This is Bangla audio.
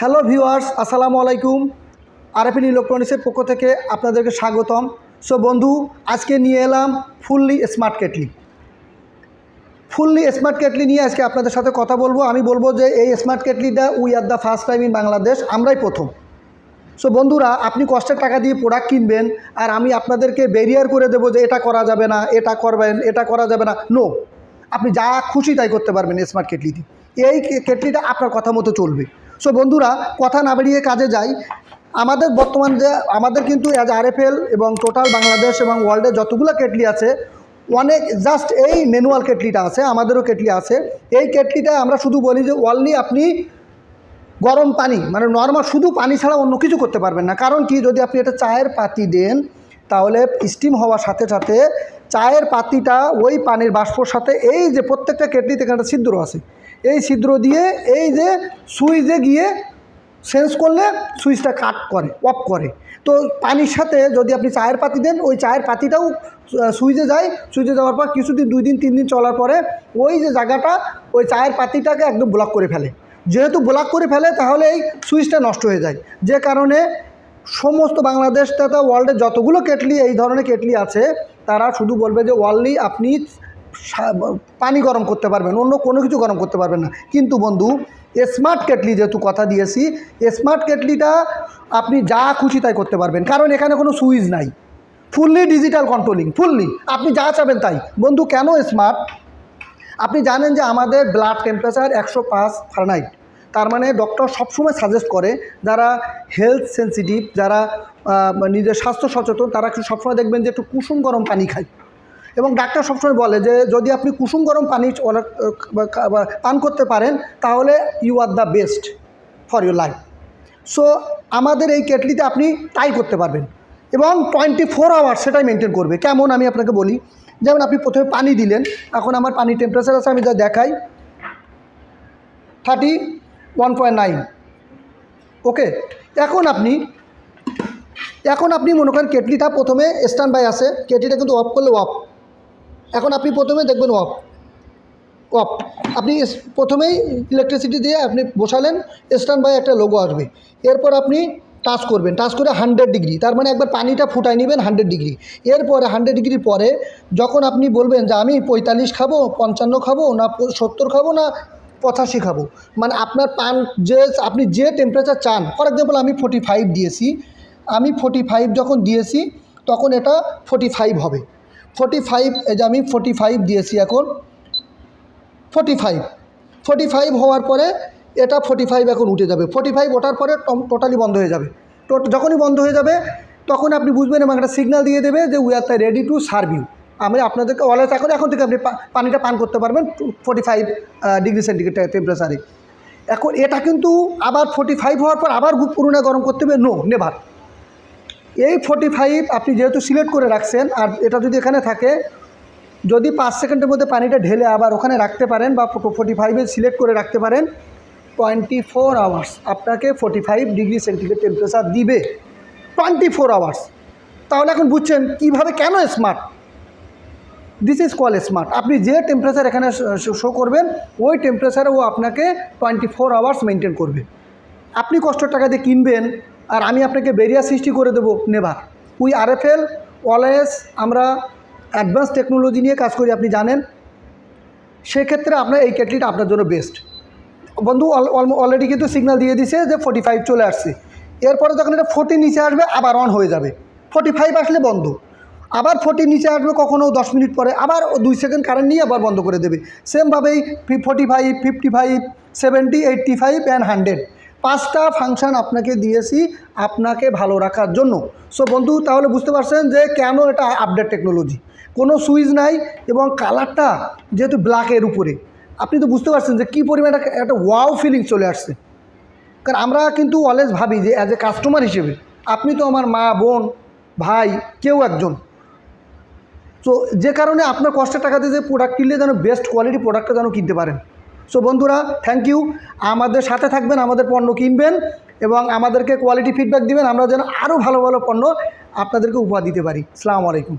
হ্যালো ভিউয়ার্স, আসসালামু আলাইকুম। আরএফএন ইলেকট্রনিক্সের পক্ষ থেকে আপনাদেরকে স্বাগতম। সো বন্ধু, আজকে নিয়ে এলাম fully smart kettle. Fully smart kettle নিয়ে আজকে আপনাদের সাথে কথা বলব। আমি বলব যে এই smart কেটলিটা we are the first time in Bangladesh, আমরাই প্রথম। সো বন্ধুরা, আপনি কষ্টের টাকা দিয়ে প্রোডাক্ট কিনবেন আর আমি আপনাদেরকে ব্যারিয়ার করে দেবো যে এটা করা যাবে না, এটা করবেন, এটা করা যাবে না। নো আপনি যা খুশি তাই করতে পারবেন স্মার্ট কেটলিতে। এই কেটলিটা আপনার কথা মতো চলবে। সো বন্ধুরা, কথা না বেরিয়ে কাজে যাই। আমাদের বর্তমান যে, আমাদের কিন্তু অ্যাজ আরএফএল এবং টোটাল বাংলাদেশ এবং ওয়ার্ল্ডে যতগুলো কেটলি আছে, অনেক জাস্ট এই ম্যানুয়াল কেটলিটা আছে, আমাদেরও কেটলি আছে। এই কেটলিটা আমরা শুধু বলি যে অনলি আপনি গরম পানি মানে নর্মাল শুধু পানি ছাড়া অন্য কিছু করতে পারবেন না। কারণ কি? যদি আপনি এটা চায়ের পাতি দেন, তাহলে স্টিম হওয়ার সাথে সাথে চায়ের পাতিটা ওই পানির বাষ্পর সাথে এই যে প্রত্যেকটা কেটলিতে একটা ছিদ্র আছে। এই ছিদ্র দিয়ে এই যে সুইচে গিয়ে সেন্স করলে সুইচটা কাট করে, অফ করে। তো পানির সাথে যদি আপনি চায়ের পাতি দেন, ওই চায়ের পাতিটাও সুইচে যায়। সুইচে যাওয়ার পর কিছুদিন, দুই দিন, তিন দিন চলার পরে ওই যে জায়গাটা, ওই চায়ের পাতিটাকে একদম ব্লক করে ফেলে। যেহেতু ব্লক করে ফেলে, তাহলে এই সুইচটা নষ্ট হয়ে যায়। যে কারণে সমস্ত বাংলাদেশ তথা ওয়ার্ল্ডের যতগুলো কেটলি, এই ধরনের কেটলি আছে তারা শুধু বলবে যে ওয়ার্ল্ডলি আপনি পানি গরম করতে পারবেন, অন্য কোনো কিছু গরম করতে পারবেন না। কিন্তু বন্ধু স্মার্ট কেটলি যেহেতু কথা দিয়েছি স্মার্ট কেটলিটা আপনি যা খুশি তাই করতে পারবেন। কারণ এখানে কোনো সুইচ নাই। ফুললি ডিজিটাল কন্ট্রোলিং ফুললি আপনি যা চাবেন তাই। বন্ধু, কেন স্মার্ট আপনি জানেন যে আমাদের ব্লাড টেম্পারেচার একশো পাঁচ ফারেনহাইট তার মানে ডক্টর সবসময় সাজেস্ট করে যারা হেলথ সেন্সিটিভ যারা নিজের স্বাস্থ্য সচেতন, তারা একটু সবসময় দেখবেন যে একটু কুসুম গরম পানি খায়। এবং ডাক্তার সবসময় বলে যে, যদি আপনি কুসুম গরম পানি পান করতে পারেন, তাহলে you are the best for your life so আমাদের এই কেটলিতে আপনি তাই করতে পারবেন। এবং টোয়েন্টি ফোর আওয়ার্স সেটাই মেনটেন করবে। কেমন আমি আপনাকে বলি, যেমন আপনি প্রথমে পানি দিলেন, এখন আমার পানি টেম্পারেচার আছে, আমি যা দেখাই thirty one point nine okay এখন আপনি এখন আপনি মনে করেন কেটলিটা প্রথমে স্ট্যান্ড বাই আছে, কেটলিটা কিন্তু অফ করলে অফ এখন আপনি প্রথমে দেখবেন অফ অফ আপনি প্রথমেই ইলেকট্রিসিটি দিয়ে আপনি বসালেন স্ট্যান্ড বাই একটা লোগো আসবে। এরপর আপনি টাচ করবেন টাচ করে হান্ড্রেড ডিগ্রি তার মানে একবার পানিটা ফুটাই নেবেন হান্ড্রেড ডিগ্রি এরপরে হান্ড্রেড ডিগ্রির পরে যখন আপনি বলবেন যে আমি পঁয়তাল্লিশ খাব, পঞ্চান্ন খাব না, সত্তর খাব না পঁচাশি শেখাবো। মানে আপনার পান যে, আপনি যে টেম্পারেচার চান ফর এক্সাম্পল আমি ফোর্টি ফাইভ দিয়েছি, আমি ফোর্টি ফাইভ যখন দিয়েছি, তখন এটা ফোর্টি ফাইভ হবে। ফোর্টি ফাইভ এই যে আমি ফোর্টি ফাইভ দিয়েছি এখন ফোর্টি ফাইভ ফোর্টি ফাইভ হওয়ার পরে এটা ফোর্টি ফাইভ এখন উঠে যাবে। ফোর্টি ফাইভ ওঠার পরে টোটালি বন্ধ হয়ে যাবে। যখনই বন্ধ হয়ে যাবে, তখন আপনি বুঝবেন এবং একটা সিগনাল দিয়ে দেবে যে we are ready to serve you আমি আপনাদেরকে অলওয়েজ এখন এখন থেকে আপনি পানিটা পান করতে পারবেন ফোর্টি ফাইভ ডিগ্রি সেন্টিগ্রেড টেম্পারেচারে এখন এটা কিন্তু আবার ফোর্টি ফাইভ হওয়ার পর আবার পুরোনো গরম করতে হবে? নো নেভার এই ফোর্টি ফাইভ আপনি যেহেতু সিলেক্ট করে রাখছেন, আর এটা যদি এখানে থাকে, যদি পাঁচ সেকেন্ডের মধ্যে পানিটা ঢেলে আবার ওখানে রাখতে পারেন বা ফোর্টি ফাইভে সিলেক্ট করে রাখতে পারেন টোয়েন্টি ফোর আওয়ার্স আপনাকে forty five degree centigrade temperature দিবে। টোয়েন্টি ফোর আওয়ার্স তাহলে এখন বুঝছেন কীভাবে কেন smart this is call smart আপনি যে টেম্পারেচার এখানে শো করবেন, ওই টেম্পারেচারে ও আপনাকে টোয়েন্টি ফোর আওয়ার্স মেনটেন করবে। আপনি কষ্টের টাকা দিয়ে কিনবেন, আর আমি আপনাকে বেরিয়ার সৃষ্টি করে দেবো নেভার উই আরএফএল অলওয়েজ আমরা অ্যাডভান্স টেকনোলজি নিয়ে কাজ করি, আপনি জানেন। সেক্ষেত্রে আপনার এই কেটলিটা আপনার জন্য বেস্ট বন্ধু অলরেডি কিন্তু সিগন্যাল দিয়ে দিছে যে ফোর্টি ফাইভ চলে আসছে। এরপরে যখন এটা ফোর্টি নিচে আসবে, আবার অন হয়ে যাবে। ফোর্টি ফাইভ আসলে বন্ধ। আবার ফোর্টি নিচে আসবে কখনো দশ মিনিট পরে, আবার দুই সেকেন্ড কারেন্ট নিয়ে আবার বন্ধ করে দেবে। সেমভাবেই forty five fifty five seventy eighty five and hundred পাঁচটা ফাংশন আপনাকে দিয়েছি আপনাকে ভালো রাখার জন্য। সো বন্ধু, তাহলে বুঝতে পারছেন যে কেন এটা আপডেট টেকনোলজি কোনো সুইচ নাই এবং কালারটা যেহেতু ব্ল্যাকের উপরে। আপনি তো বুঝতে পারছেন যে কী পরিমাণ একটা ওয়াও ফিলিং চলে আসছে। কারণ আমরা কিন্তু অলওয়েজ ভাবি যে অ্যাজ এ কাস্টমার হিসেবে, আপনি তো আমার মা, বোন, ভাই, কেউ একজন। তো যে কারণে আপনার কষ্টের টাকাতে যে প্রোডাক্ট কিনলে যেন বেস্ট কোয়ালিটি প্রোডাক্টটা যেন কিনতে পারেন। সো বন্ধুরা থ্যাংক ইউ আমাদের সাথে থাকবেন, আমাদের পণ্য কিনবেন এবং আমাদেরকে কোয়ালিটি ফিডব্যাক দিবেন। আমরা যেন আরও ভালো ভালো পণ্য আপনাদেরকে উপহার দিতে পারি। সালামু আলাইকুম।